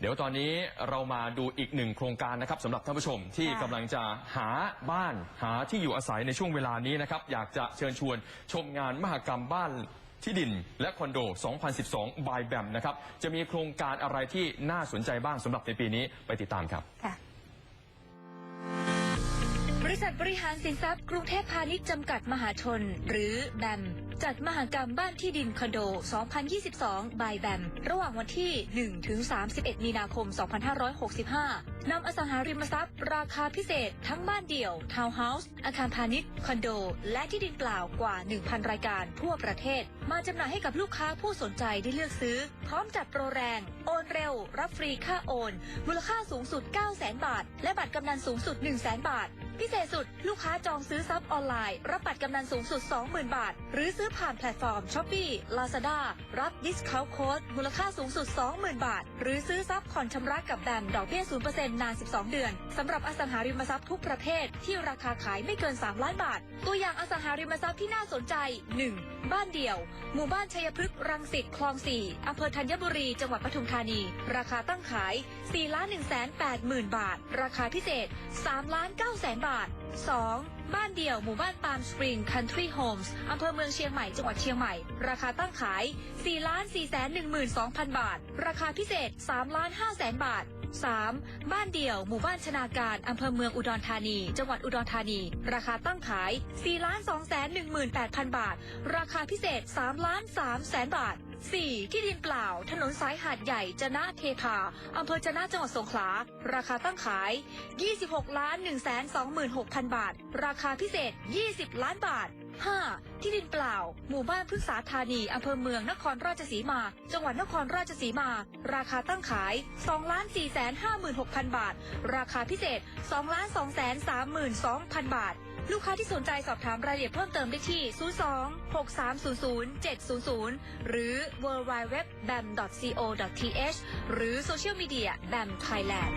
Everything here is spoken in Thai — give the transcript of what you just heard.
เดี๋ยวตอนนี้เรามาดูอีกหนึ่งโครงการนะครับสำหรับท่านผู้ชมที่ค่ะกำลังจะหาบ้านหาที่อยู่อาศัยในช่วงเวลานี้นะครับ อยากจะเชิญชวนชมงานมหกรรมบ้านที่ดิน และคอนโด 2012 บายแบมนะครับ จะมีโครงการอะไรที่น่าสนใจบ้างสำหรับในปีนี้ไปติดตามครับ ค่ะ บริษัทบริหารสินทรัพย์กรุงเทพพาณิชย์จำกัดมหาชน หรือแบม จัดมหกรรมบ้านที่ดินคอนโด 2022 บายแบม ระหว่างวันที่ 1 ถึง 31 มีนาคม 2565 นำอสังหาริมทรัพย์ ราคาพิเศษ ทั้งบ้านเดี่ยว ทาวน์เฮาส์ อาคารพาณิชย์ คอนโด และที่ดินเปล่ากว่า 1,000 รายการทั่วประเทศ มาจำหน่ายให้กับลูกค้าผู้สนใจได้เลือกซื้อ พร้อมจัดโปรแรง โอนเร็ว รับฟรีค่าโอน มูลค่าสูงสุด 900,000 บาท และบัตรกำนันสูงสุด 100,000 บาท พิเศษสุด ลูกค้าจองซื้อซับออนไลน์ รับบัตรกำนันสูงสุด 20,000 บาท หรือซื้อผ่านแพลตฟอร์ม s h อ p e e Lazada รับดิสคาวโค้ดมูลค่าสูงสุด 20,000 บาท หรือซื้อซับผ่อนชำระกับแบมดอกเบี้ย 0%นาน 12 เดือนสำหรับอสังหาริมทรัพย์ทุกประเภทที่ราคาขายไม่เกิน 3 ล้านบาท ตัวอย่างอสังหาริมทรัพย์ที่น่าสนใจ 1. บ้านเดี่ยว หมู่บ้านชัยพฤกษ์รังสิตคลอง 4อำเภอธัญบุรี จังหวัดปทุมธานี ราคาตั้งขาย4 1 8 0 0 0 0 บาท ราคาพิเศษ3 9 0 0 0 0 บาท 2. บ้านเดี่ยวหมู่บ้านปาล์มสปริงคันทรีโฮมส์อำเภอเมืองเชียงใหม่จังหวัดเชียงใหม่ ราคาตั้งขาย 4 4 1 2 0 0 0 บาท ราคาพิเศษ 3 5 0 0 0 0 บาท 3. บ้านเดี่ยว หมู่บ้านชนาการอำเภอเมืองอุดรธานี จังหวัดอุดรธานี ราคาตั้งขาย 4 2 1 8 0 0 0 บาท ราคาพิเศษ 3 3 0 0 0 บาท 4. ที่ดินเปล่า ถนนสายหาดใหญ่จนะเทพาอำเภอจนะจังหวัดสงขลา ราคาตั้งขาย 26ล้าน1 2 6 0 0 0 บาท ราคาพิเศษ 20 ล้านบาท 5. ที่ดินเปล่า หมู่บ้านพฤกษาธานีอำเภอเมืองนครราชสีมา จังหวัดนครราชสีมา ราคาตั้งขาย2ล้าน4 5 6 0 0 0 บาท ราคาพิเศษ2ล้าน2 3 2 0 0 0 บาท ลูกค้าที่สนใจสอบถามรายละเอียดเพิ่มเติมได้ที่ 02 6300 700 หรือ w w w b a m c o t h หรือโซเชียลมีเดีย BAM Thailand